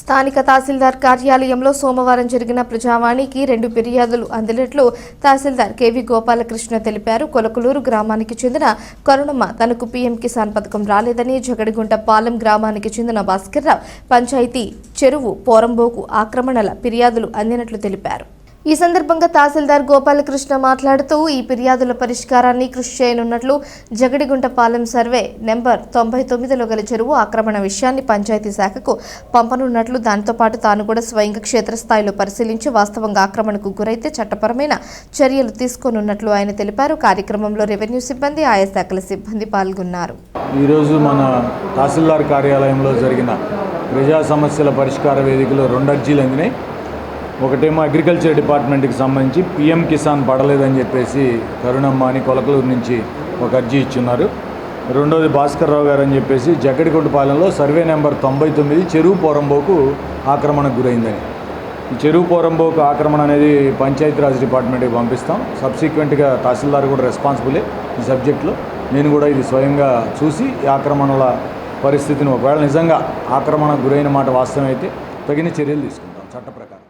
స్థానిక తహసీల్దార్ కార్యాలయంలో సోమవారం జరిగిన ప్రజావాణికి రెండు ఫిర్యాదులు అందినట్లు తహసీల్దార్ కెవి గోపాలకృష్ణ తెలిపారు. కొలకలూరు గ్రామానికి చెందిన కరుణమ్మ తనకు పీఎం కిసాన్ పథకం రాలేదని జగడిగుంట పాలెం గ్రామానికి చెందిన భాస్కర్రావు పంచాయతీ చెరువు పోరంబోకు ఆక్రమణల ఫిర్యాదులు అందినట్లు తెలిపారు. ఈ సందర్భంగా తహసీల్దార్ గోపాలకృష్ణ మాట్లాడుతూ ఈ ఫిర్యాదుల పరిష్కారాన్ని కృషి చేయనున్నట్లు జగడిగుంట పాలెం సర్వే నెంబర్ తొంభై తొమ్మిదిలో గల చెరువు ఆక్రమణ విషయాన్ని పంచాయతీ శాఖకు పంపనున్నట్లు దాంతోపాటు తాను కూడా స్వయంగా క్షేత్రస్థాయిలో పరిశీలించి వాస్తవంగా ఆక్రమణకు గురైతే చట్టపరమైన చర్యలు తీసుకోనున్నట్లు ఆయన తెలిపారు. కార్యక్రమంలో రెవెన్యూ సిబ్బంది ఆయా శాఖల సిబ్బంది పాల్గొన్నారు. ఈరోజు మన తహసీల్దార్ కార్యాలయంలో జరిగిన ప్రజా సమస్యల పరిష్కార వేదికలో రెండు అర్జీలు అందినాయి. ఒకటేమో అగ్రికల్చర్ డిపార్ట్మెంట్కి సంబంధించి పిఎం కిసాన్ పడలేదని చెప్పేసి కరుణమ్మ అని కొలకలూరు నుంచి ఒక అర్జీ ఇచ్చున్నారు. రెండోది భాస్కర్ రావు గారు అని చెప్పేసి జగ్గడికొండపాలెంలో సర్వే నెంబర్ తొంభై తొమ్మిది చెరువు పోరంబోకు ఆక్రమణకు గురైందని. ఈ చెరువు పోరంబోకు ఆక్రమణ అనేది పంచాయతీరాజ్ డిపార్ట్మెంట్కి పంపిస్తాం. సబ్సిక్వెంట్గా తహసీల్దార్ కూడా రెస్పాన్సిబులే ఈ సబ్జెక్ట్లో నేను కూడా ఇది స్వయంగా చూసి ఈ ఆక్రమణల పరిస్థితిని ఒకవేళ నిజంగా ఆక్రమణకు గురైన మాట వాస్తవమైతే తగిన చర్యలు తీసుకుంటాం చట్ట ప్రకారం.